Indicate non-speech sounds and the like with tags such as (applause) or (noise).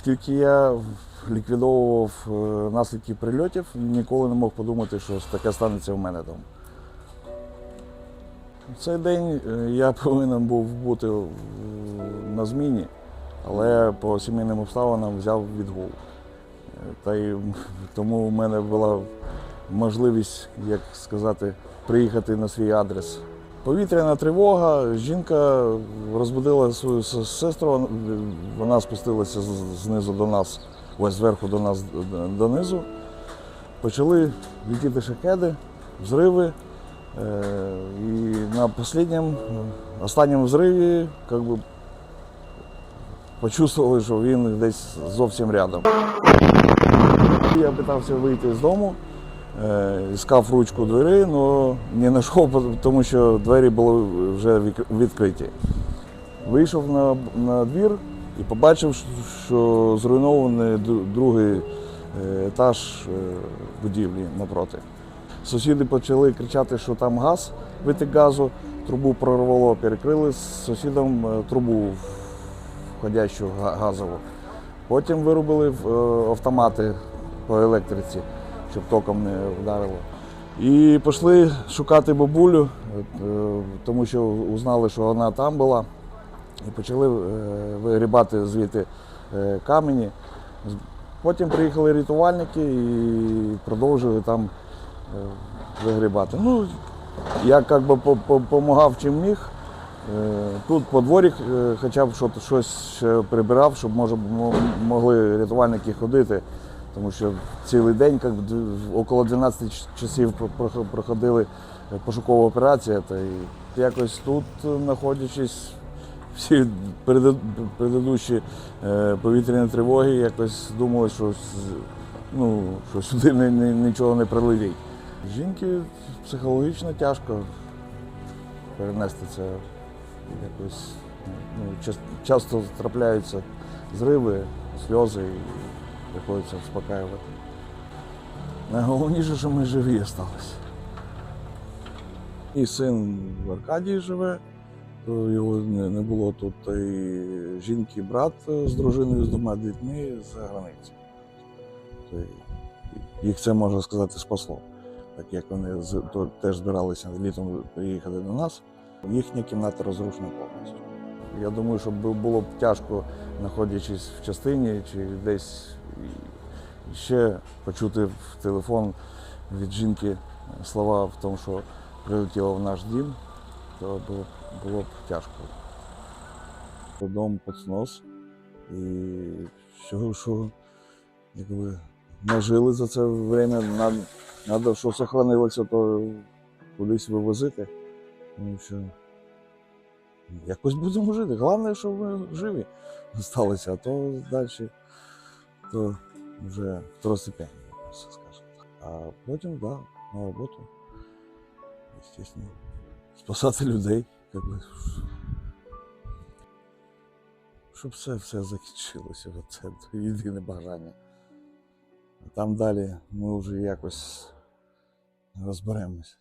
Оскільки я ліквідовував е, наслідки прильотів, ніколи не мог подумати, що таке станеться в мене там. В цей день е, я (laughs) повинен був бути на зміні, але по сімейним обставинам взяв відгул. Е, Та й (laughs) тому у мене була можливість, як сказати, приїхати на свій адрес. Повітряна тривога, жінка розбудила свою сестру, вона спустилася знизу до нас, ось зверху до нас донизу. Почали летіти шахеди, взриви. Е, І на останньому, взриві как би, почувствували, що він десь зовсім рядом. Я питався вийти з дому, іскав ручку двері, але не знайшов, тому що двері були вже відкриті. Вийшов на, на двір і побачив, що зруйнований другий е, етаж е, будівлі напроти. Сусіди почали кричати, що там газ, витік газу, трубу прорвало, перекрили з сусідом е, трубу входящу газову. Потім вирубили е, автомати по електриці, щоб током не вдарило. І пішли шукати бабулю, е, тому що узнали, що вона там була. І почали е, вигрібати звідти е, камені. Потім приїхали рятувальники і продовжили там вигрібати. Ну, я як би допомагав чим міг. Тут по дворі хоча б щось прибирав, щоб може, могли рятувальники ходити. Тому що цілий день, як около 12 часів про- про- проходили е, пошукова операція. Та і якось тут, е, знаходячись, всі предыдущі е, повітряні тривоги, якось думали, що, ну, що сюди нічого не прилетить. Жінки психологічно тяжко перенести це якось. Ну, часто трапляються зриви, сльози приходиться успокаювати. Найголовніше, що ми живі залишилися. І син в Аркадії живе, то його не, було тут. І жінки, брат з дружиною, з двома дітьми за границею. Їх це можна сказати спасло. Так як вони теж збиралися літом приїхати до нас, їхня кімната розрушена повністю. Я думаю, що було б тяжко, знаходячись в частині чи десь ще почути в телефон від жінки слова в тому, що прилетіло в наш дім, то було, було б тяжко. Дом під снос і всього, що якби нажили за це время, треба, що сохранилося, то кудись вивозити. Тому що якось будемо жити. Головне, що ми живі (laughs) залишилися, а то далі то вже второстепенно, скажімо так. А потім, да, на роботу. Естественно, спасати людей, як би. Щоб все, все закінчилося. Це єдине бажання. А там далі ми вже якось розберемося.